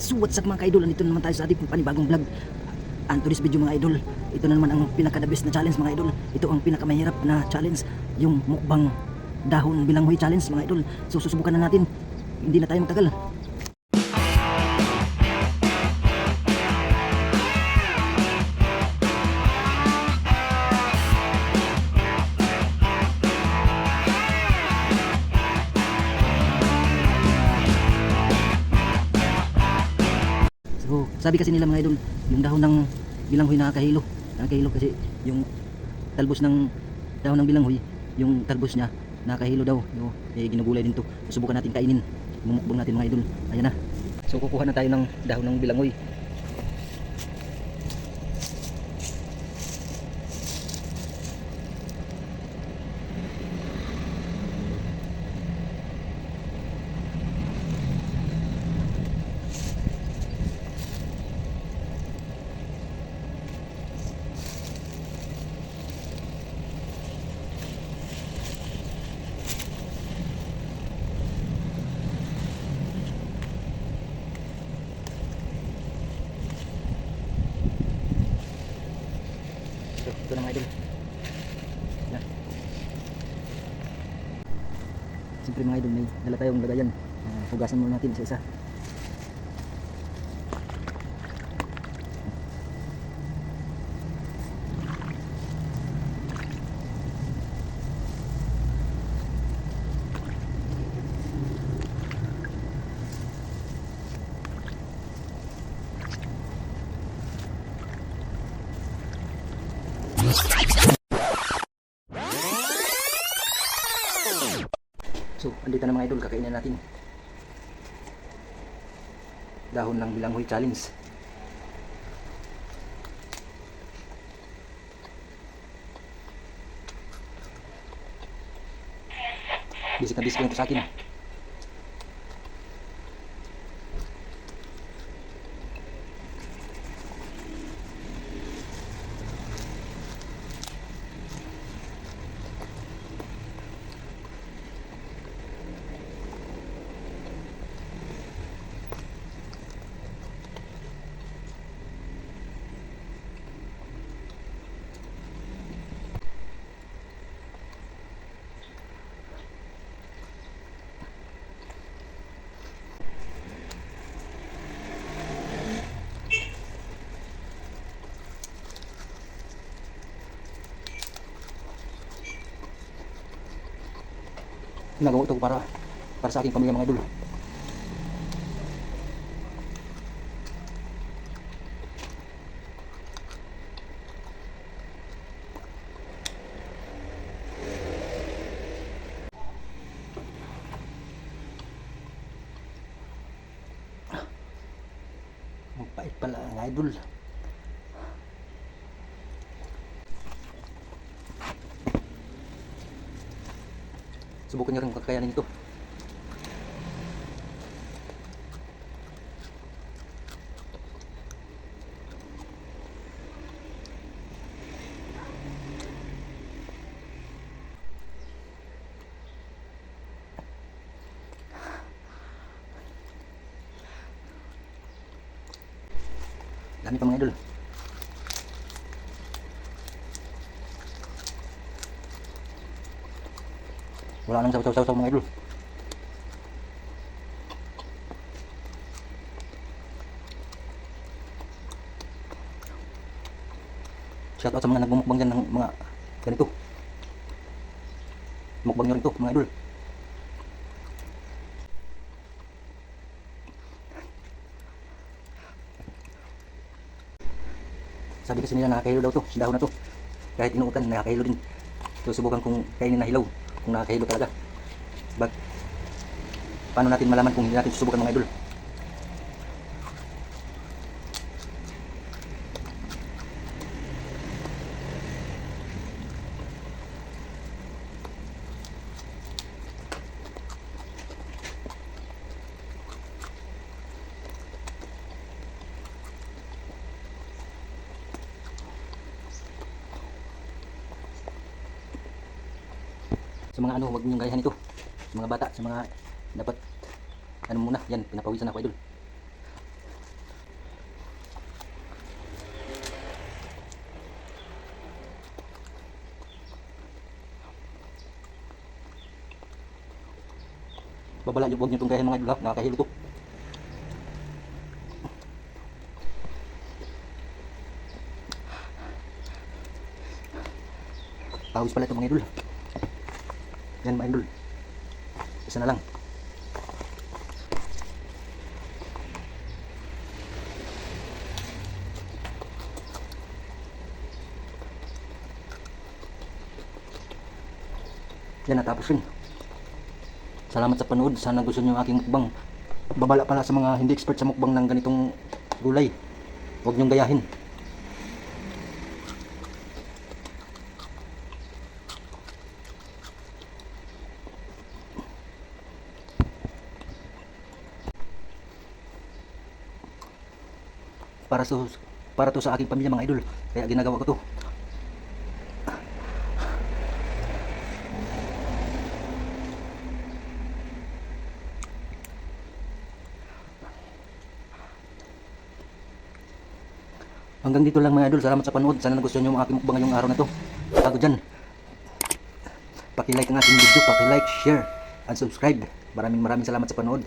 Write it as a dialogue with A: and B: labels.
A: So what's up mga ka-idol? Nandito naman tayo sa ating panibagong vlog. And to this video mga idol, ito na naman ang pinaka-the best na challenge mga idol. Ito ang pinakamahirap na challenge, yung mukbang dahon bilanghoy challenge mga idol. So susubukan na natin. Hindi na tayo magtagal. Sabi kasi nila mga idol, yung dahon ng bilanghoy nakakahilo. Nakakahilo kasi yung talbos ng dahon ng bilanghoy, yung talbos niya nakakahilo daw. Yo, eh, ginugulay din to. Susubukan natin kainin. Mumukbang natin mga idol. Ayan na. So, kukuha na tayo ng dahon ng bilanghoy. Mga idol. Yan. Siyempre mga idol, may dala tayong lagayan. Ah, hugasan muna natin isa-isa. So, andito na mga idol, kakainin natin. Dahon ng bilanghoy challenge. Bisik na bisik lang ito sa akin. Nagawa ito para para sa aking pamilya mga idol. Mapait pala ang idol. Subukan nyo rin kakayanin ito. Dami pa mga idol. Wala nang saw-saw-saw mga idol. Shout out sa mga nagmumukbang dyan ng mga ganito. Mukbang nyo rin to mga idol. Sabi kasi nila nakakahilo daw to, dahon na to. Kahit inuutan, nakakahilo din. So subukan kung kainin na hilaw, kung nakakahilo talaga. Bag, paano natin malaman kung hindi natin susubukan mga idol? sa mga ano, huwag niyong gayahan ito. Sa mga bata, sa mga dapat ano muna, yan, pinapawisan ako idol. babala nyo, huwag nyo itong gayahin mga idol ha, nakakahilo to. Pawis pala ito mga idol ha. Yan mga idol. Isa na lang. Yan natapos rin. Salamat sa panood. Sana gusto niyo aking mukbang. Babala pala sa mga hindi expert sa mukbang ng ganitong gulay. Huwag niyong gayahin. Para sa para to sa aking pamilya mga idol. Kaya ginagawa ko to. Hanggang dito lang mga idol. Salamat sa panood. Sana nagustuhan niyo ang aking mukbang ngayong araw na to. Bago dyan. Paki-like ang ating video. Paki-like, share, and subscribe. Maraming maraming salamat sa panood.